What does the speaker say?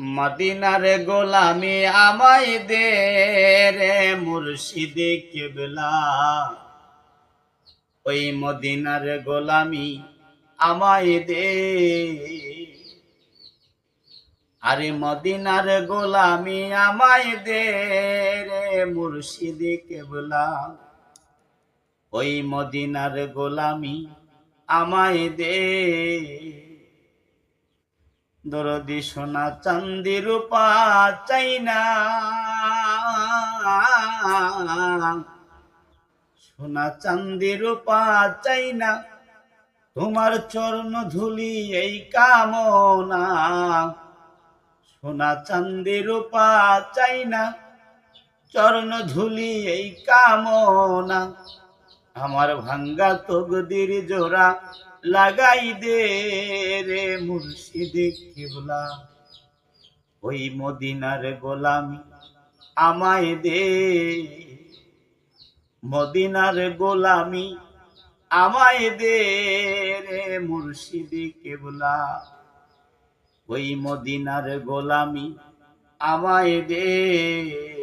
মদিনার গোলামি আমায় দে রে মুর্শিদে কেবলা। ওই মদিনার গোলামি আমায় দে। আরে মদিনার গোলামি আমায় দে রে মুর্শিদে কেবলা। ওই মদিনার গোলামি আমায় দে। দরদি সোনা চান্দি রূপা চাই না। সোনা চান্দি রূপা চাই না। তোমার চরণ ধুলি এই কামনা। সোনা চান্দি রূপা চাই না। চরণ ধুলি এই কামনা। আমার ভাঙ্গা তগদির জোড়া লাগাই দে রে মুর্শিদে কিবলা। ওই মদিনার গোলামি আমায় দে। মদিনার গোলামি আমায় দে রে মুর্শিদে কেবলা। ওই মদিনার গোলামি আমায় দে।